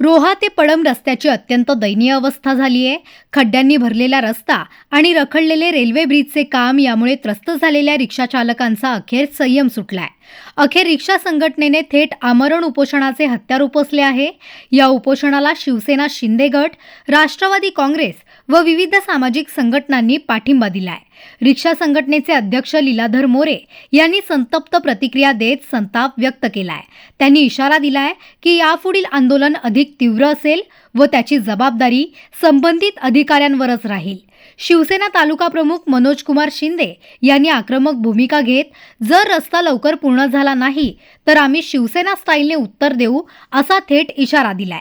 रोहा ते पडम रस्त्याची अत्यंत दयनीय अवस्था झाली आहे खड्ड्यांनी भरलेला रस्ता आणि रखडलेले रेल्वे ब्रिजचे काम यामुळे त्रस्त झालेल्या रिक्षा चालकांचा अखेर संयम सुटलाय. अखेर रिक्षा संघटनेने थेट आमरण उपोषणाचे हत्यार उपसले आहे. या उपोषणाला शिवसेना शिंदे गट राष्ट्रवादी काँग्रेस व विविध सामाजिक संघटनांनी पाठिंबा दिलाय. रिक्षा संघटनेचे अध्यक्ष लीलाधर मोरे यांनी संतप्त प्रतिक्रिया देत संताप व्यक्त केलाय. त्यांनी इशारा दिलाय की यापुढील आंदोलन अधिक तीव्र असेल व त्याची जबाबदारी संबंधित अधिकाऱ्यांवरच राहील. शिवसेना तालुका प्रमुख मनोज कुमार शिंदे यांनी आक्रमक भूमिका घेत जर रस्ता लवकर पूर्ण झाला नाही तर आम्ही शिवसेना स्टाईलने उत्तर देऊ असा थेट इशारा दिलाय.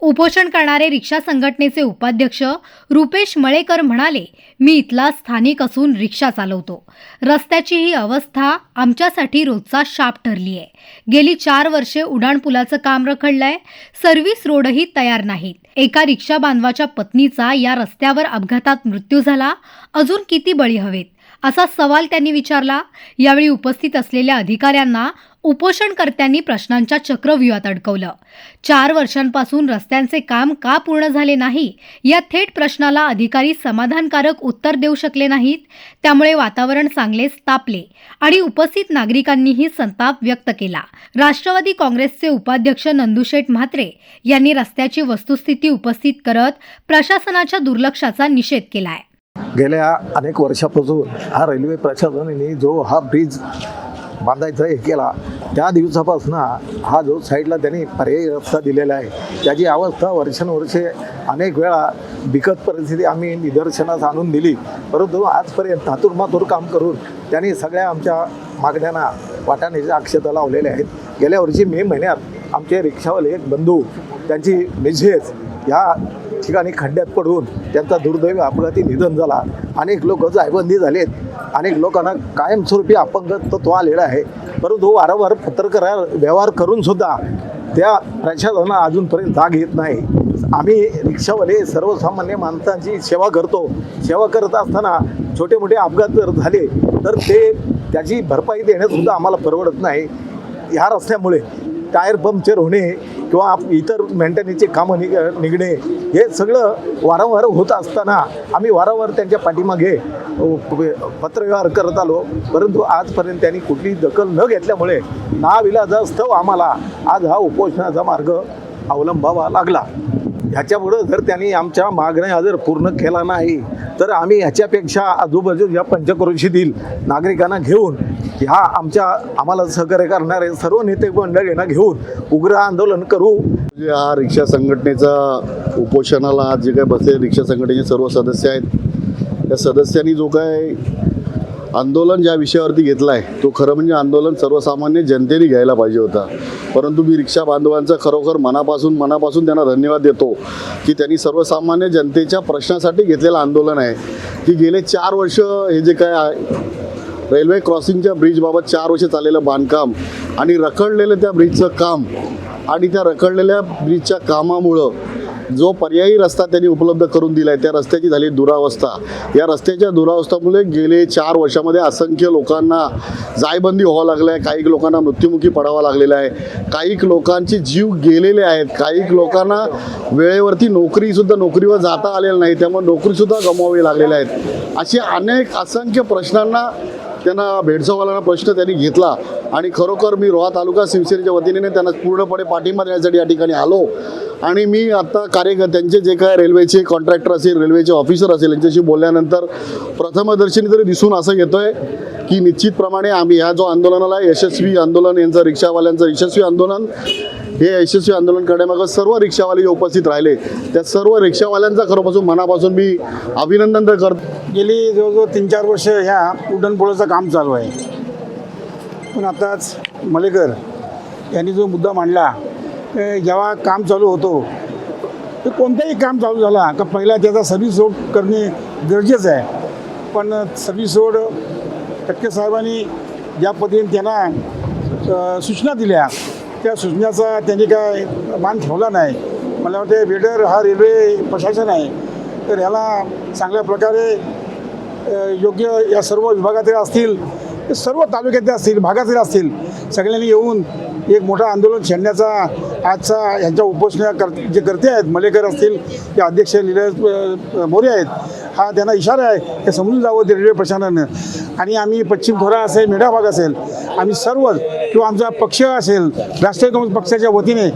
उपोषण करणारे रिक्षा संघटनेचे उपाध्यक्ष रुपेश मळेकर म्हणाले मी इथला स्थानिक असून रिक्षा चालवतो. रस्त्याची ही अवस्था आमच्यासाठी रोजचा शाप ठरली आहे गेली चार वर्षे उड्डाणपुलाचं काम रखडलंय. सर्व्हिस रोडही तयार नाहीत. एका रिक्षा बांधवाच्या पत्नीचा या रस्त्यावर अपघातात मृत्यू झाला. अजून किती बळी हवेत? असा सवाल त्यांनी विचारला. यावेळी उपस्थित असलेल्या अधिकाऱ्यांना उपोषणकर्त्यांनी प्रश्नांच्या चक्रव्यूहात अडकवलं. चार वर्षांपासून रस्त्यांचे काम का पूर्ण झाले नाही? या थेट प्रश्नाला अधिकारी समाधानकारक उत्तर देऊ शकले नाहीत. त्यामुळे वातावरण चांगलेच तापले आणि उपस्थित नागरिकांनीही संताप व्यक्त केला. राष्ट्रवादी काँग्रेसचे उपाध्यक्ष नंदुशेठ म्हात्रे यांनी रस्त्याची वस्तुस्थिती उपस्थित करत प्रशासनाच्या दुर्लक्षाचा निषेध केलाय. गेल्या अनेक वर्षापासून हा रेल्वे प्रशासनाने जो हा ब्रिज बांधायचा हे केला त्या दिवसापासून हा जो साईडला त्यांनी पर्यायी रस्ता दिलेला आहे त्याची अवस्था वर्षानुवर्षे अनेक वेळा बिकट परिस्थिती आम्ही निदर्शनास आणून दिली. परंतु आजपर्यंत हातूरमातूर काम करून त्यांनी सगळ्या आमच्या मागण्यांना वाटाण्याच्या अक्षता लावलेल्या आहेत. गेल्या वर्षी मे महिन्यात आमचे रिक्षावाले एक बंधू त्यांची मिसेस ह्या ठिकाणी खड्ड्यात पडून त्यांचा दुर्दैवी अपघाती निधन झाला. अनेक लोक जायबंदी झालेत. अनेक लोकांना कायमस्वरूपी अपंगत्व आलेला आहे. परंतु वारंवार पत्रकार व्यवहार करून सुद्धा त्या प्रशासनानं अजूनपर्यंत जाग येत नाही. आम्ही रिक्षावाले सर्वसामान्य माणसांची सेवा करतो. सेवा करत असताना छोटे मोठे अपघात जर झाले तर ते त्याची भरपाई देणंसुद्धा आम्हाला परवडत नाही. ह्या रस्त्यामुळे टायर पंक्चर होणे किंवा आप- इतर मेंटेनन्सचे कामं निघ निघणे हे सगळं वारंवार होत असताना आम्ही वारंवार त्यांच्या पाठीमागे पत्रव्यवहार करत आलो. परंतु आजपर्यंत त्यांनी कुठलीही दखल न घेतल्यामुळे नाविलाजास्तव आम्हाला आज हा उपोषणाचा मार्ग अवलंबावा लागला. ह्याच्यामुळं जर त्यांनी आमच्या मागण्या जर पूर्ण केला नाही तर आम्ही ह्याच्यापेक्षा आजूबाजूच्या पंचक्रोशीतील नागरिकांना घेऊन ह्या आमच्या आम्हाला सहकार्य करणारे सर्व नेते मंडळींना घेऊन उग्र आंदोलन करू. जे हा रिक्षा संघटनेचा उपोषणाला आज जे काय बसले रिक्षा संघटनेचे सर्व सदस्य आहेत. त्या सदस्यांनी जो काय आंदोलन ज्या विषयावरती घेतला आहे तो खरं म्हणजे आंदोलन सर्वसामान्य जनतेने घ्यायला पाहिजे होता. परंतु मी रिक्षा बांधवांचा खरोखर मनापासून मनापासून त्यांना धन्यवाद देतो की त्यांनी सर्वसामान्य जनतेच्या प्रश्नासाठी घेतलेलं आंदोलन आहे. की गेले चार वर्ष हे जे काय आहे, रेल्वे क्रॉसिंगच्या ब्रिजबाबत चार वर्ष चाललेलं बांधकाम आणि रखडलेलं त्या ब्रिजचं काम आणि त्या रखडलेल्या ब्रिजच्या कामामुळं जो पर्यायी रस्ता त्यांनी उपलब्ध करून दिला आहे त्या रस्त्याची झाली दुरावस्था. या रस्त्याच्या दुरावस्थामुळे गेले चार वर्षामध्ये असंख्य लोकांना जायबंदी व्हावं लागलं आहे काही लोकांना मृत्युमुखी पडावा लागलेला आहे. काही लोकांचे जीव गेलेले आहेत काही लोकांना वेळेवरती नोकरीसुद्धा नोकरीवर जाता आलेलं नाही त्यामुळे नोकरीसुद्धा गमवावी लागलेल्या आहेत. असे अनेक असंख्य प्रश्नांना त्यांना भेडसाववाल्यांना प्रश्न त्यांनी घेतला आणि खरोखर मी रोहा तालुका शिवसेनेच्या वतीने त्यांना पूर्णपणे पाठिंबा देण्यासाठी या ठिकाणी आलो. आणि मी आता कार्यकर्त्यांचे जे काय रेल्वेचे कॉन्ट्रॅक्टर असेल रेल्वेचे ऑफिसर असेल यांच्याशी बोलल्यानंतर प्रथमदर्शनी तरी दिसून असं येतोय की निश्चितप्रमाणे आम्ही ह्या जो आंदोलनाला यशस्वी आंदोलन यांचं रिक्षावाल्यांचं यशस्वी आंदोलन हे यशस्वी आंदोलन करण्यामागं सर्व रिक्षावाले जे उपस्थित राहिले. त्या सर्व रिक्षावाल्यांचा खरोपासून मनापासून मी अभिनंदन तर करतो. गेली जवळजवळ तीन चार वर्ष ह्या उड्डाणपुलाचं काम चालू आहे. पण आताच मलेकर यांनी जो मुद्दा मांडला जेव्हा काम चालू होतो तर कोणताही काम चालू झाला का पहिला त्याचा सर्व्हिस रोड करणे गरजेचं आहे. पण सर्व्हिस रोड टक्के साहेबांनी ज्या पद्धतीने त्यांना सूचना दिल्या त्या सूचनाचा त्यांनी काय मान ठेवला नाही. मला वाटते वेडर हा रेल्वे प्रशासन आहे. तर ह्याला चांगल्या प्रकारे योग्य या सर्व विभागातील असतील ते सर्व तालुक्यातले असतील भागातील असतील सगळ्यांनी येऊन एक मोठं आंदोलन छेडण्याचा आजचा यांच्या उपोषणा कर जे करते आहेत मलेकर असतील ते अध्यक्ष नीरज मोरे आहेत हा त्यांना इशारा आहे हे समजून जावं ते रेल्वे प्रशासनानं. आणि आम्ही पश्चिम खोरा असेल मेढा भाग असेल आम्ही सर्व किंवा आमचा पक्ष असेल राष्ट्रीय काँग्रेस पक्षाच्या वतीने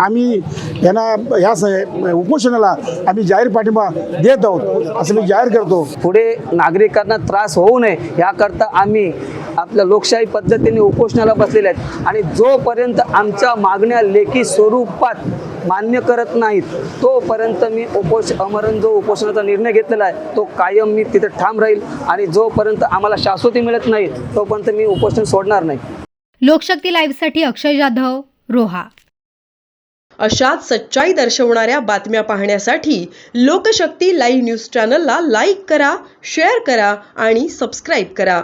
आम्ही यांना ह्या स- उपोषणाला आम्ही जाहीर पाठिंबा देत आहोत असं मी जाहीर करतो. पुढे नागरिकांना त्रास होऊ नये याकरता आम्ही आपल्या लोकशाही पद्धतीने उपोषणाला बसलेले आहेत. आणि जोपर्यंत आमच्या मागण्या लेखी स्वरूपात मान्य करत नाहीत तोपर्यंत मी उपोष अमरण जो उपोषणाचा निर्णय घेतलेला आहे तो कायम मी तिथे ठाम राहील. आणि जोपर्यंत आम्हाला शाश्वती मिळत नाही तोपर्यंत मी उपोषण सोडणार नाही. लोकशक्ती लाईव्हसाठी अक्षय जाधव रोहा. अशाच सच्चाई दर्शवणाऱ्या बातम्या पाहण्यासाठी लोकशक्ती लाईव्ह न्यूज चॅनलला लाईक करा शेअर करा आणि सबस्क्राईब करा.